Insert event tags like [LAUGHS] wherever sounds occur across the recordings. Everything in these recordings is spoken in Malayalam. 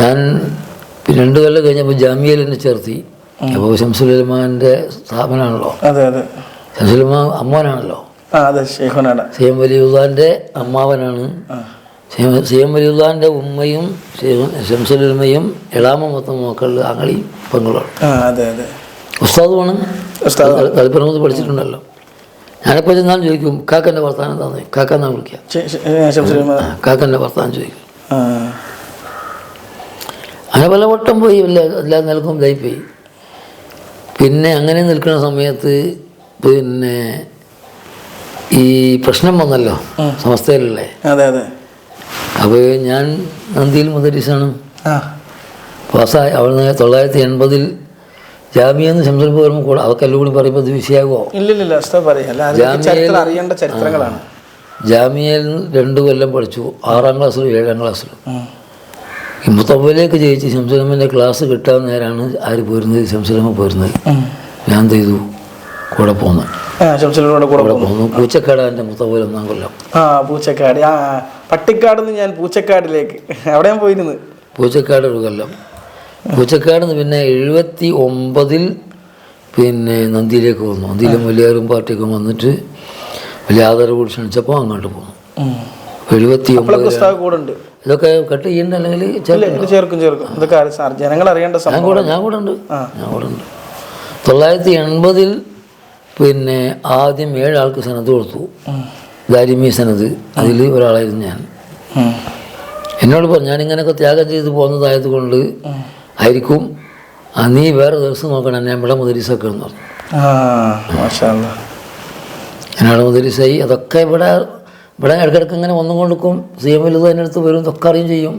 ഞാൻ രണ്ടു കൊല്ലം കഴിഞ്ഞപ്പോൾ ജാമ്യയിൽ എന്നെ ചേർത്തി. അപ്പോൾ ശംസുലമാന്റെ സ്ഥാപനമാണല്ലോ ശംസുലമാ അമ്മാനാണല്ലോ സെയ്യം വലിയുള്ളാന്റെ അമ്മാവനാണ്. സെയ്യം എം വലിയുള്ളാന്റെ ഉമ്മയും ശംസുലമയും എളാമ മൊത്തം മക്കളിൽ ആങ്ങളിയും അതെ അതെ. ഉസ്താദുമാണ്. ഉസ്താദ്. കളിപ്പുറമത്ത് പഠിച്ചിട്ടുണ്ടല്ലോ. ഞാനിപ്പോൾ ചെന്നാൽ ചോദിക്കും കാക്കന്റെ വർത്താനം എന്താന്ന്? കാക്കാന്നാ വിളിക്കുക ഷെ- ഷെ- ഏ, കാക്കന്റെ വർത്താനം ചോദിക്കും. അങ്ങനെ പല വട്ടം പോയി എല്ലാ എല്ലാ നിലക്കും ഇതായിപ്പോയി പിന്നെ അങ്ങനെ നിൽക്കുന്ന സമയത്ത് പിന്നെ ഈ പ്രശ്നം വന്നല്ലോ സമസ്തയിലല്ലേ? അതെ അതെ. അപ്പോൾ ഞാൻ നന്ദിയിൽ മുദരീസാണ് പാസ്സായി നിന്ന് തൊള്ളായിരത്തി എൺപതിൽ ജാമ്യെന്ന് ശംസൽപ്പ് പോലും കൂടെ അതൊക്കെ എല്ലാം കൂടി പറയുമ്പോൾ ഇത് വിഷയമാകുമോ ജാമ്യയിൽ ജാമ്യയിൽ രണ്ട് കൊല്ലം പഠിച്ചു ആറാം ക്ലാസ്സിലും ഏഴാം ക്ലാസ്സിലും. മുത്തവയിലേക്ക് ജയിച്ച് ശംസുലമ്മന്റെ ക്ലാസ് കിട്ടാൻ നേരമാണ് ആര് പോരുന്നത്? ശംസുലമ്മ പോരുന്നത്. ഞാൻ എന്ത് ചെയ്തു? കൂടെ പോന്നു. ആ ശംസുലൈമയുടെ കൂടെ പോന്നു. പൂച്ചക്കാടാന്റെ മുത്തവയിൽ ഒന്നാം കൊല്ലം. ആ പൂച്ചക്കാട്. ആ പട്ടിക്കാട് നിന്ന് ഞാൻ പൂച്ചക്കാടിലേക്ക്. അവിടെ ഞാൻ പോയിരുന്നു. പൂച്ചക്കാട് ഒരു കൊല്ലം. പൂച്ചക്കാട് നിന്ന് പിന്നെ എഴുപത്തി ഒമ്പതിൽ പിന്നെ നന്ദിയിലേക്ക് വന്നു. നന്ദിയിലും വലിയ പാർട്ടിയൊക്കെ വന്നിട്ട് വലിയ ആദരവ് ക്ഷണിച്ചപ്പോൾ അങ്ങോട്ട് പോന്നു. എഴുപത്തി ഇതൊക്കെ കട്ട് ചെയ്യണ്ട അല്ലെങ്കിൽ ചേർക്കും. ചേർക്കും ഇതൊക്കെ ജനങ്ങൾ അറിയേണ്ട ഞാൻ കൂടെ ഞാൻ കൂടെ ഉണ്ട്. ഞാൻ കൂടെ ഉണ്ട്. തൊള്ളായിരത്തി എൺപതിൽ പിന്നെ ആദ്യം ഏഴാൾക്ക് സനത് കൊടുത്തു. ദാരിമി സനത് അതിൽ ഒരാളായിരുന്നു ഞാൻ. എന്നോട് പറഞ്ഞു ഞാനിങ്ങനെയൊക്കെ ത്യാഗം ചെയ്ത് പോകുന്നതായത് കൊണ്ട് ആയിരിക്കും. നീ വേറെ ദിവസം നോക്കണം. ഞാൻ ഇവിടെ മുദരീസൊക്കെ എന്ന് പറഞ്ഞു. ഞാനവിടെ മുദരീസായി. അതൊക്കെ ഇവിടെ ഇവിടെ ഇടയ്ക്കിടയ്ക്ക് ഇങ്ങനെ ഒന്നും കൊടുക്കും സി എം എൽ അടുത്ത് വരും ഇതൊക്കെ അറിയും ചെയ്യും.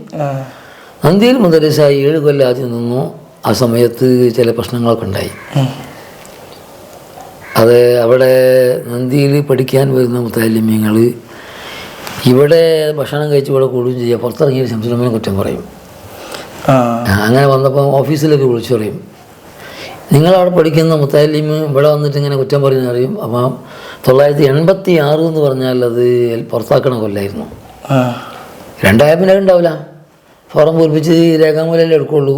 നന്ദിയിൽ മുതലേശായി ഏഴ് കൊല്ലം ആദ്യം നിന്നു. ആ സമയത്ത് ചില പ്രശ്നങ്ങളൊക്കെ ഉണ്ടായി. അത് അവിടെ നന്ദിയിൽ പഠിക്കാൻ വരുന്ന മുത്താലിമ്യങ്ങൾ ഇവിടെ ഭക്ഷണം കഴിച്ച് ഇവിടെ കൂടുകയും ചെയ്യുക. പുറത്തിറങ്ങിയ ശംസുലമ്മനെ കുറ്റം പറയും. അങ്ങനെ വന്നപ്പോൾ ഓഫീസിലേക്ക് വിളിച്ചു പറയും. നിങ്ങളവിടെ പഠിക്കുന്ന മുത്താലിം ഇവിടെ വന്നിട്ട് ഇങ്ങനെ കുറ്റം പറയുന്ന അറിയും. അപ്പം തൊള്ളായിരത്തി എൺപത്തി ആറ് എന്ന് പറഞ്ഞാൽ അത് പുറത്താക്കണ കൊല്ലായിരുന്നു. രണ്ടായിരം രണ്ടായ പിന്നെ ഉണ്ടാവില്ല. ഫോറം പൂരിപ്പിച്ച് രേഖാമൂലല്ലേ എടുക്കുള്ളൂ.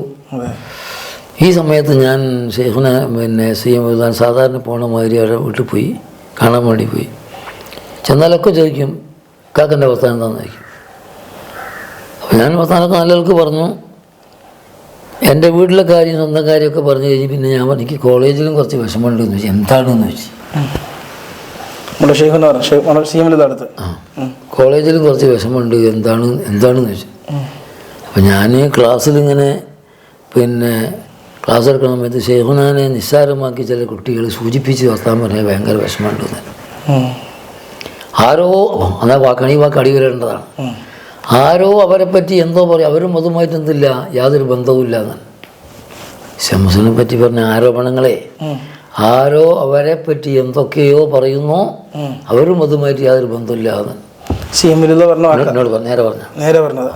ഈ സമയത്ത് ഞാൻ ഷെയ്ഖുനെ പിന്നെ സി എം എഴുതാൻ സാധാരണ പോണ മാതിരി അവിടെ വീട്ടിൽ പോയി കാണാൻ വേണ്ടി പോയി. ചെന്നാലൊക്കെ ചോദിക്കും കാക്കന്റെ വർത്താനം എന്താണെന്ന് ചോദിക്കും. അപ്പോൾ ഞാൻ വർത്താനമൊക്കെ നല്ലവർക്ക് പറഞ്ഞു. എന്റെ വീട്ടിലെ കാര്യം സ്വന്തം കാര്യമൊക്കെ പറഞ്ഞു കഴിഞ്ഞ് പിന്നെ ഞാൻ എനിക്ക് കോളേജിലും കുറച്ച് വിഷമമുണ്ട് എന്ന് ചോദിച്ചു. എന്താണെന്ന് ചോദിച്ചു. നമ്മുടെ ഷെയ്ഖുന പറഞ്ഞു ഷെയ്ഖ് സി എമ്മിൽ അടുത്ത്. കോളേജിലും കുറച്ച് വിഷമമുണ്ട് എന്താണ് എന്താണെന്ന് വെച്ചു അപ്പം ഞാൻ ക്ലാസ്സിലിങ്ങനെ പിന്നെ ക്ലാസ് എടുക്കുന്ന സമയത്ത് ഷെയ്ഖുനാനെ നിസ്സാരമാക്കി ചില കുട്ടികൾ സൂചിപ്പിച്ച് വർത്താൻ പറഞ്ഞാൽ ഭയങ്കര വിഷമമുണ്ടെന്ന് ആരോ അതാ വാക്കണി വാക്ക് അടി വരേണ്ടതാണ് ആരോ അവരെ പറ്റി എന്തോ പറയും. അവരും അതുമായിട്ട് എന്തില്ല? യാതൊരു ബന്ധവുമില്ല എന്നാണ് ശംസിനെ പറ്റി പറഞ്ഞ ആരോപണങ്ങളെ ആരോ അവരെ പറ്റി എന്തൊക്കെയോ പറയുന്നു. അവരും അതുമായിട്ട് യാതൊരു ബന്ധമില്ല പറഞ്ഞ എന്നോട് പറഞ്ഞു നേരെ പറഞ്ഞു. നേരെ പറഞ്ഞത്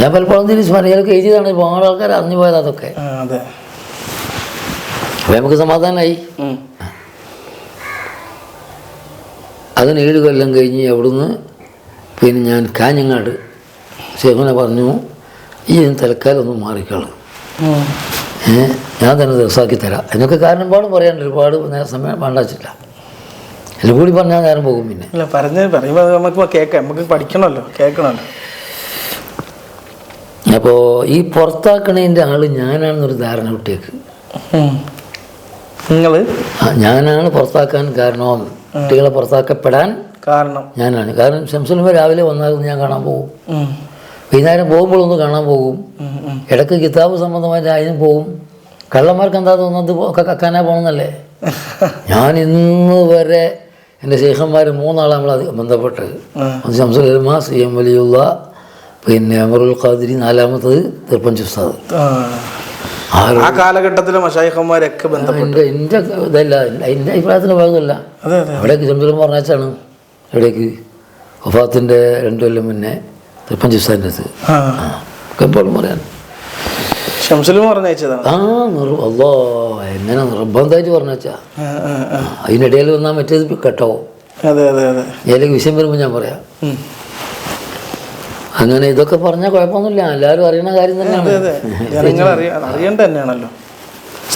ഞാൻ പലപ്പോഴും തിരിച്ചു മലയാളമൊക്കെ എഴുതിയതാണ്. ഒരുപാട് ആൾക്കാർ അറിഞ്ഞു പോയത് അതൊക്കെ. അപ്പൊ നമുക്ക് സമാധാനമായി. അതിന് ഏഴ് കൊല്ലം കഴിഞ്ഞ് അവിടുന്ന് പിന്നെ ഞാൻ കാഞ്ഞങ്ങാട് ശേഖനെ പറഞ്ഞു ഈ തൽക്കാലം ഒന്ന് മാറിക്കോളും. ഞാൻ തന്നെ ദിവസമാക്കി തരാം. എന്നൊക്കെ കാരണം പാടും പറയാൻ ഒരുപാട് നേരം സമയം വേണ്ട വെച്ചില്ല എല്ലാം കൂടി പറഞ്ഞാൽ നേരം പോകും പിന്നെ. ഇല്ല പറഞ്ഞ് പറയുമ്പോൾ നമുക്ക് കേൾക്കാം നമുക്ക് പഠിക്കണമല്ലോ. കേൾക്കണമല്ലോ. അപ്പോൾ ഈ പുറത്താക്കണേന്റെ ആൾ ഞാനാണെന്നൊരു ധാരണ കുട്ടിയേക്ക് നിങ്ങൾ ഞാനാണ് പുറത്താക്കാൻ കാരണം. കുട്ടികളെ പുറത്താക്കപ്പെടാൻ കാരണം. ഞാനാണ്. കാരണം ശംസുലമ രാവിലെ വന്നാൽ ഞാൻ കാണാൻ പോകും. വൈകുന്നേരം പോകുമ്പോഴൊന്ന് കാണാൻ പോകും. ഇടയ്ക്ക് കിതാബ് സംബന്ധമായിട്ട് അതിനും പോകും. കള്ളന്മാർക്ക് എന്താ തോന്നുന്നത്? ഒക്കെ കക്കാനാ പോകണമെന്നല്ലേ [LAUGHS] ഞാൻ ഇന്ന് വരെ എന്റെ ശേഖന്മാർ മൂന്നാളെ നമ്മൾ ബന്ധപ്പെട്ടത് അത് ഒന്ന് ശംസുലമ സി എം വലിയുള്ള പിന്നെ അമറുൽ ഖാദിരി നാലാമത്തത് തിരുപ്പഞ്ച് ഉസ്താദ്. ആ. കാലഘട്ടത്തിലെ മഷായിഖന്മാരൊക്കെ ബന്ധപ്പെട്ട്. എന്റെ ഇതല്ല എന്റെ അഭിപ്രായത്തിന്റെ ഭാഗമല്ല. അവിടെ അതെ അവിടേക്ക് ശംസുലം പറഞ്ഞാച്ചാണ് എവിടേക്ക് വഫാത്തിന്റെ രണ്ടു കൊല്ലം മുന്നേ തൃപ്പഞ്ച് ഉസ്താദിന്റെ അടുത്ത് എപ്പോഴും പറയാൻ. ആ നിർ അല്ലോ എങ്ങനെ നിർബന്ധമായിട്ട് പറഞ്ഞാച്ചാ ആ. അതിനിടയിൽ വന്നാൽ മറ്റേത് കേട്ടോ അതെ വിഷയം വരുമ്പോൾ ഞാൻ പറയാം. അങ്ങനെ ഇതൊക്കെ പറഞ്ഞാൽ കുഴപ്പമൊന്നുമില്ല. എല്ലാവരും അറിയണ കാര്യം തന്നെയാണ്. അറിയേണ്ട തന്നെയാണല്ലോ.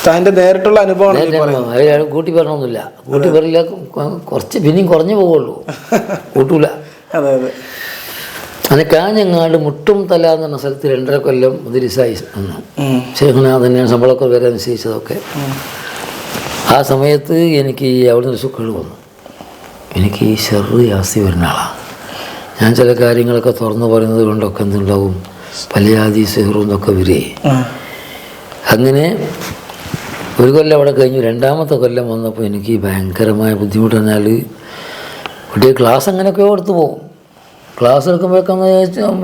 ഉസ്താദിന്റെ നേരിട്ടുള്ള അനുഭവമാണ് പറയുന്നത്. അയാൾ കൂട്ടി പറഞ്ഞൊന്നുമില്ല കൂട്ടി പറയില്ല കുറച്ച് പിന്നെയും കുറഞ്ഞു പോവുള്ളൂ കൂട്ടൂല. [LAUGHS] അതെ അതെ. അങ്ങനെ കാഞ്ഞങ്ങാട് മുട്ടും തല എന്ന് പറഞ്ഞ സ്ഥലത്ത് രണ്ടര കൊല്ലം മുതിരിസായി വന്നു ഉം. ശേഖന തന്നെയാണ് ശമ്പളമൊക്കെ വരെ നിശ്ചയിച്ചതൊക്കെ. ആ സമയത്ത് എനിക്ക് അവിടുന്ന് ഒരു സുഖങ്ങൾ വന്നു. എനിക്ക് ഈ ഷെറ് യാസി വരുന്ന ആളാണ് ഞാൻ ചില കാര്യങ്ങളൊക്കെ തുറന്നു പറയുന്നത് കൊണ്ടൊക്കെ എന്തുണ്ടാവും? പലയാദി സെഹറും എന്നൊക്കെ വരേ അങ്ങനെ ഒരു കൊല്ലം അവിടെ കഴിഞ്ഞു. രണ്ടാമത്തെ കൊല്ലം വന്നപ്പോൾ എനിക്ക് ഭയങ്കരമായ ബുദ്ധിമുട്ട് പറഞ്ഞാൽ കുട്ടിയെ ക്ലാസ് അങ്ങനെയൊക്കെ എടുത്തു പോകും ക്ലാസ് എടുക്കുമ്പോഴൊക്കെ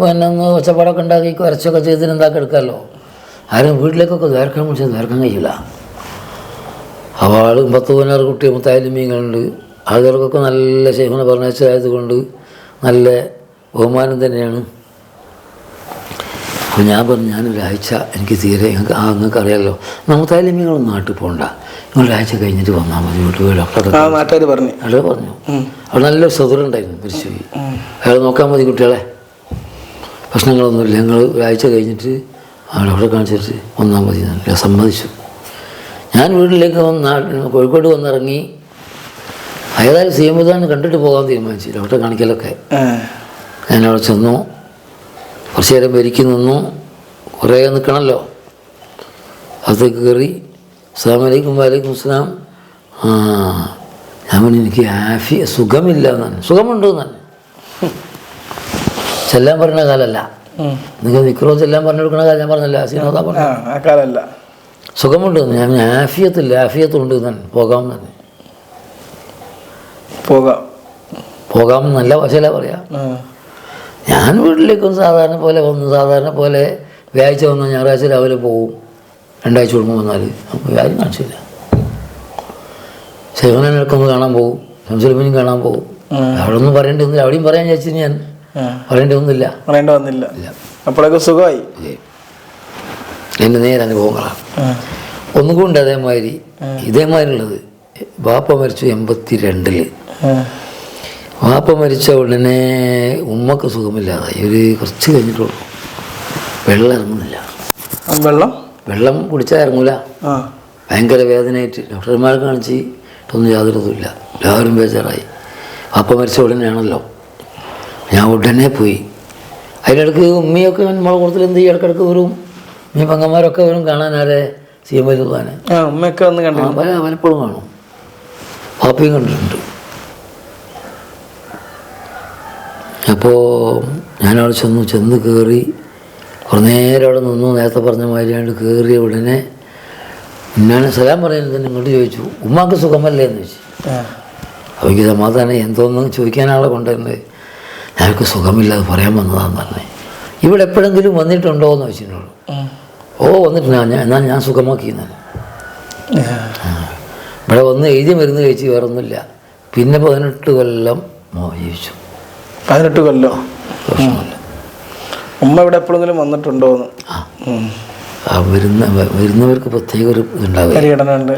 പിന്നെ ഒന്ന് ഒച്ചപ്പാടൊക്കെ ഉണ്ടാക്കി വരച്ചൊക്കെ ചെയ്തിട്ട് എന്താക്കി എടുക്കാമല്ലോ ആരും വീട്ടിലേക്കൊക്കെ ദ്വാരക്കാൻ വിളിച്ചാൽ ദ്വാരക്കാൻ കഴിയില്ല. ആൾ പത്ത് പതിനാറ് കുട്ടി മുത്തായാലുമീങ്ങളുണ്ട് ആളുകൾക്കൊക്കെ നല്ല ശേഖന കൊണ്ട് നല്ല ബഹുമാനം തന്നെയാണ്. അപ്പോൾ ഞാൻ പറഞ്ഞു ഞാനൊരാഴ്ച എനിക്ക് തീരെ ഞങ്ങൾക്ക് ആ നിങ്ങൾക്ക് അറിയാമല്ലോ നമുക്കായാലും നിങ്ങൾ നാട്ടിൽ പോകണ്ട നിങ്ങൾ ഒരാഴ്ച കഴിഞ്ഞിട്ട് വന്നാൽ മതി വീട്ടിൽ പോയി ഡോക്ടർ പറഞ്ഞു. അയാൾ പറഞ്ഞു. അവിടെ നല്ലൊരു സുഹൃത്തുണ്ടായിരുന്നു തിരിച്ചു പോയി അയാൾ നോക്കാൻ മതി കുട്ടികളെ. പ്രശ്നങ്ങളൊന്നുമില്ല. ഞങ്ങൾ ഒരാഴ്ച കഴിഞ്ഞിട്ട് ഡോക്ടറെ കാണിച്ചിട്ട് വന്നാൽ മതി ഞാൻ സമ്മതിച്ചു. ഞാൻ വീട്ടിലേക്ക് വന്ന് കോഴിക്കോട് വന്നിറങ്ങി. ഏതായാലും സി എം കണ്ടിട്ട് പോകാൻ തീരുമാനിച്ചു ഡോക്ടറെ കാണിക്കലൊക്കെ. ഞാനവിടെ ഞാൻ അവിടെ ചെന്നു. കുറച്ച് നേരം വരിക്ക് നിന്നു കുറേ നിൽക്കണമല്ലോ അകത്തേക്ക് കയറി അസ്സാം വലൈക്കും വലൈക്കും സ്ലാം ആ ഞാൻ പറഞ്ഞു എനിക്ക് ആഫി സുഖമില്ല എന്നാണ് സുഖമുണ്ട് എന്നാണ് ചെല്ലാൻ പറഞ്ഞ കാലല്ല. നിങ്ങൾ നിക്രോ ചെല്ലാൻ പറഞ്ഞു കൊടുക്കണ കാലം ഞാൻ പറഞ്ഞല്ല സീനോദാ പറഞ്ഞു. സുഖമുണ്ട്. ഞാൻ ആഫിയത്തില്ല ആഫിയത്തുണ്ട് എന്നാണ് പോകാം തന്നെ പോകാം. പോകാം എന്നല്ല ഭാഷയില പറയാം. ഞാൻ വീട്ടിലേക്കും സാധാരണ പോലെ വന്നു സാധാരണ പോലെ വ്യാഴ്ച വന്ന് ഞായറാഴ്ച രാവിലെ പോവും. രണ്ടാഴ്ച കൂടുമ്പോൾ വന്നാൽ അപ്പോൾ വ്യാഴം കാണിച്ചില്ല. ശിവനൊക്കെ ഒന്ന് കാണാൻ പോകും ശംസുലമിനും കാണാൻ പോകും. അവിടെ ഒന്നും പറയേണ്ടി ഒന്നുമില്ല അവിടെയും പറയാൻ വിചാരിച്ചു ഞാൻ ആ. പറയേണ്ടി വന്നില്ല. അപ്പോഴൊക്കെ സുഖമായി? എന്റെ നേരെ അനുഭവങ്ങളാണ്. ഒന്നുകൊണ്ട് അതേമാതിരി. ഇതേമാതിരി ഉള്ളത് ബാപ്പ മരിച്ചു എൺപത്തി രണ്ടിൽ. വാപ്പ മരിച്ച ഉടനെ ഉമ്മക്ക് സുഖമില്ലാതായി. ഒരു കുറച്ച് കഴിഞ്ഞിട്ടുള്ളൂ. വെള്ളം ഇറങ്ങുന്നില്ല. വെള്ളം? വെള്ളം കുടിച്ചാൽ ഇറങ്ങൂല. ഭയങ്കര വേദനയായിട്ട് ഡോക്ടർമാരെ കാണിച്ച് ഒന്നും യാതൊരു ഇതുമില്ല എല്ലാവരും ബേജാറായി. വാപ്പ മരിച്ച ഉടനെയാണല്ലോ. ഞാൻ ഉടനെ പോയി. അതിനിടക്ക് ഉമ്മയൊക്കെ നമ്മളെ കൂടുതൽ എന്ത് ചെയ്യും? ഇടക്കിടക്ക് വരും. ഉമ്മ പങ്കന്മാരൊക്കെ വരും കാണാൻ ആരെ? സി എം ആ ഉമ്മയൊക്കെ വന്ന് കണ്ടു പലപ്പോഴും കാണും. പാപ്പയും കണ്ടിട്ടുണ്ട്. അപ്പോൾ ഞാനവിടെ ചെന്നു ചെന്ന് കയറി കുറേ നേരം അവിടെ നിന്നു. നേരത്തെ പറഞ്ഞ മാതിരിയാണ്ട് കയറിയ ഉടനെ ഞാൻ സലാം പറയുന്നത് ഇങ്ങോട്ട് ചോദിച്ചു. ഉമ്മാക്ക് സുഖമല്ലേ? എന്ന് ചോദിച്ചു. അപ്പോൾ എനിക്ക് സമാധാനം. എന്തോന്ന് ചോദിക്കാനാളെ കൊണ്ടുവരുന്നത്. ഞങ്ങൾക്ക് സുഖമില്ലാതെ പറയാൻ വന്നതാന്ന് പറഞ്ഞേ. ഇവിടെ എപ്പോഴെങ്കിലും വന്നിട്ടുണ്ടോ? എന്ന് ചോദിച്ചിട്ടുള്ളൂ ഓ വന്നിട്ടുണ്ട്. ഞാൻ എന്നാൽ ഞാൻ സുഖമാക്കി എന്നാണ് ഇവിടെ വന്ന് എഴുതി മരുന്ന് കഴിച്ച് വേറൊന്നുമില്ല. പിന്നെ പതിനെട്ട് കൊല്ലം മോ ജീവിച്ചു പതിനെട്ട് കൊല്ലോ. ഉമ്മ ഇവിടെ എപ്പോഴെങ്കിലും വന്നിട്ടുണ്ടോ എന്ന് ആ. ആ വരുന്ന വരുന്നവർക്ക് പ്രത്യേക ഒരു ഉണ്ടാവും പരിഗണന ഉണ്ട്.